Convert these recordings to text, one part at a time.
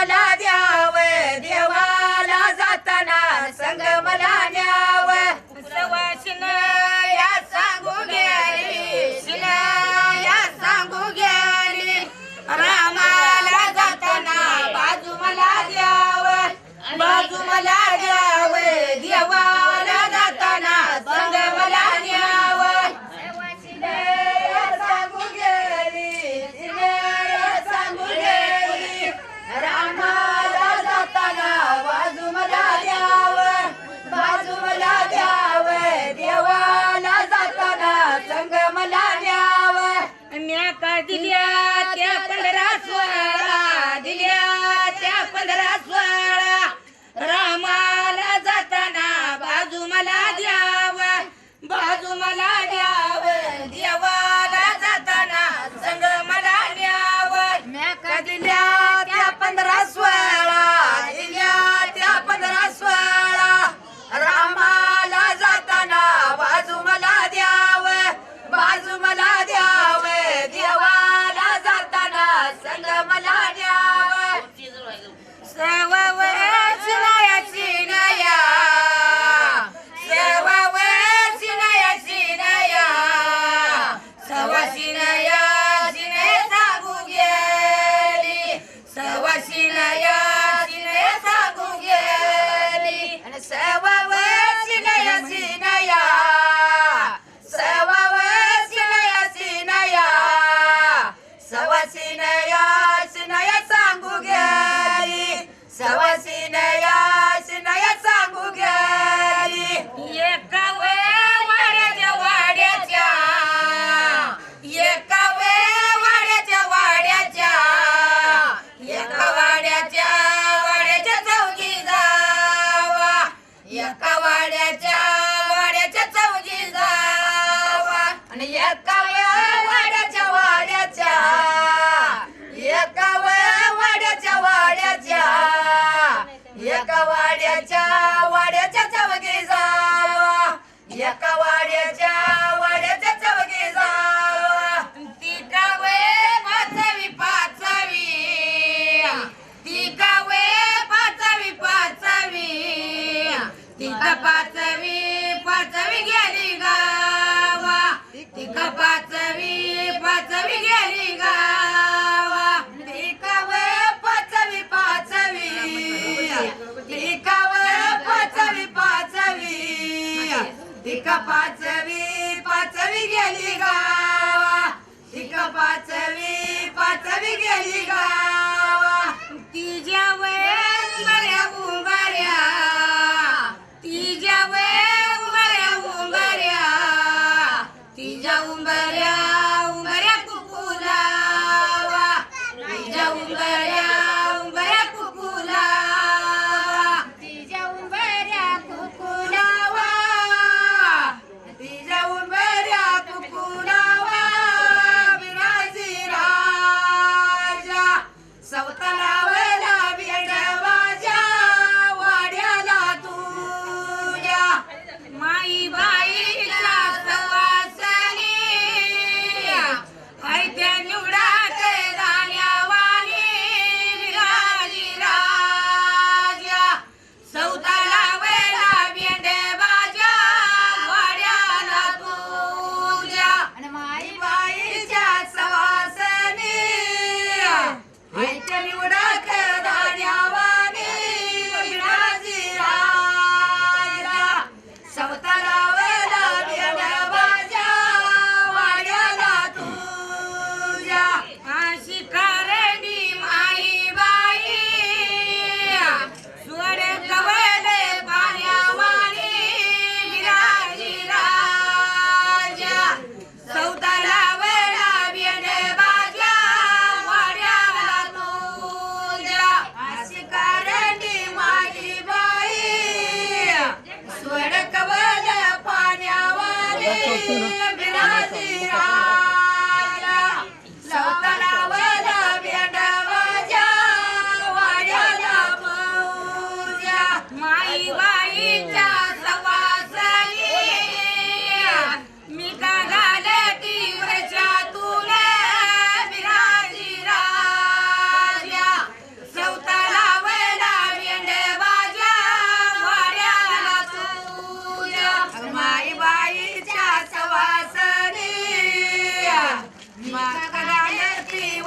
मला द्याव देवाला जाताना संग मला द्या ya.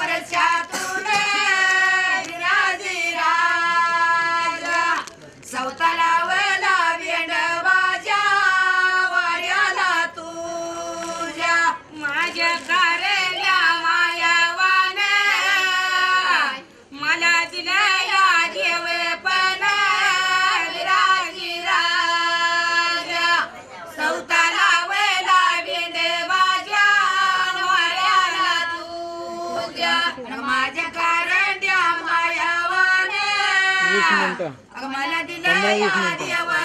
amor, el chato. मिनिटं. मला दिलं पंधरा वीस मिनिटं.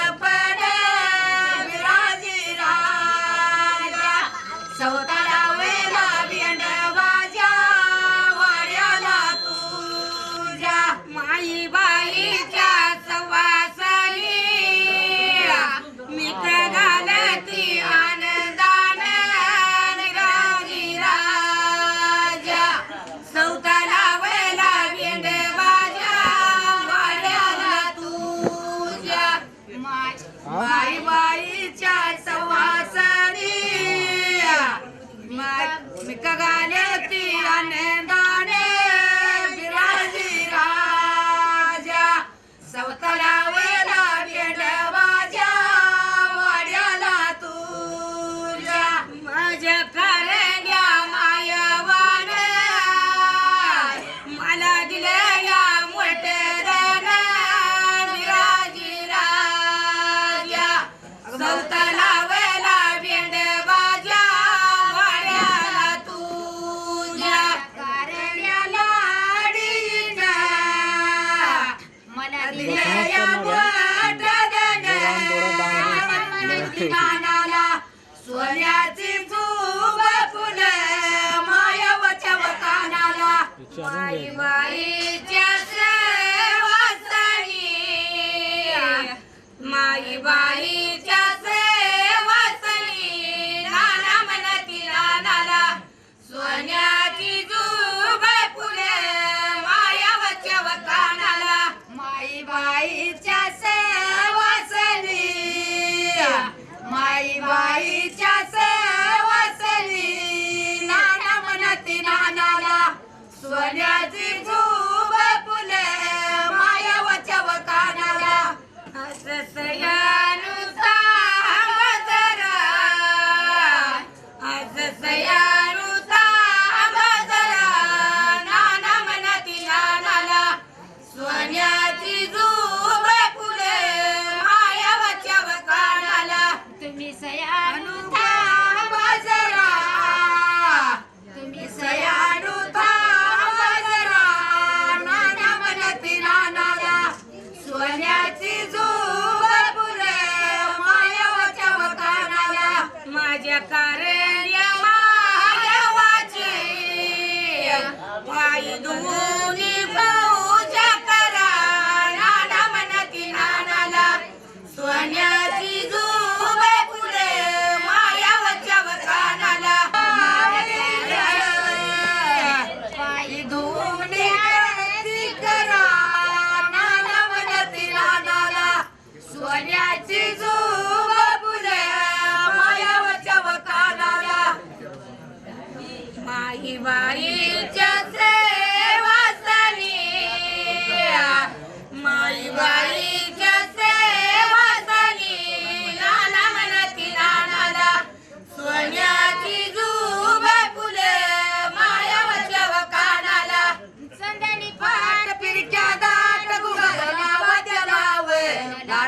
Linh. करण्या महादेवाचे. पायी दोन्ही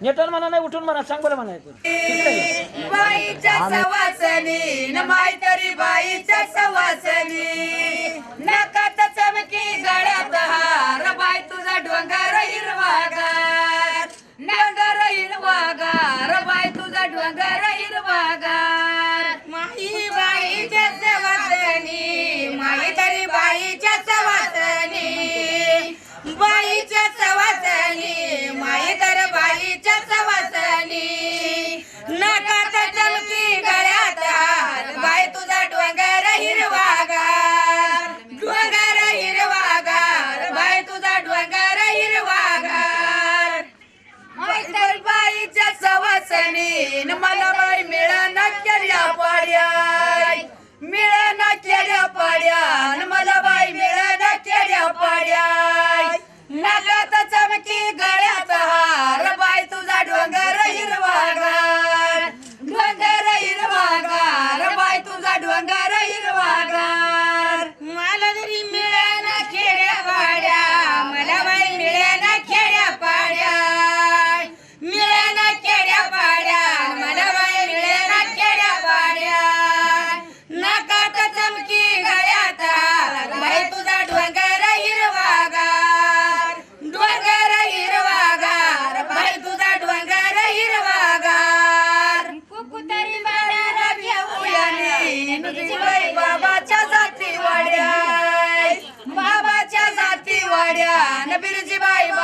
नेटर म्हणा नाही उठून म्हणा सांग बरं म्हणा ऐकून. ठीक आहे? बाईच्या सवासनी न मायतरी बाईच्या सवासनी नकात चमकी गळ्यात हार बाई तुझा डोंगर हिरवा नेन मला बाई मिळाना केल्या पाड्या मिळाना केल्या पाड्या मला बाई मिळाना केल्या पाड्या नागात चमकी गळ्याचा हार. बाई तुझा डोंगर हिरवा বেড়ে যাই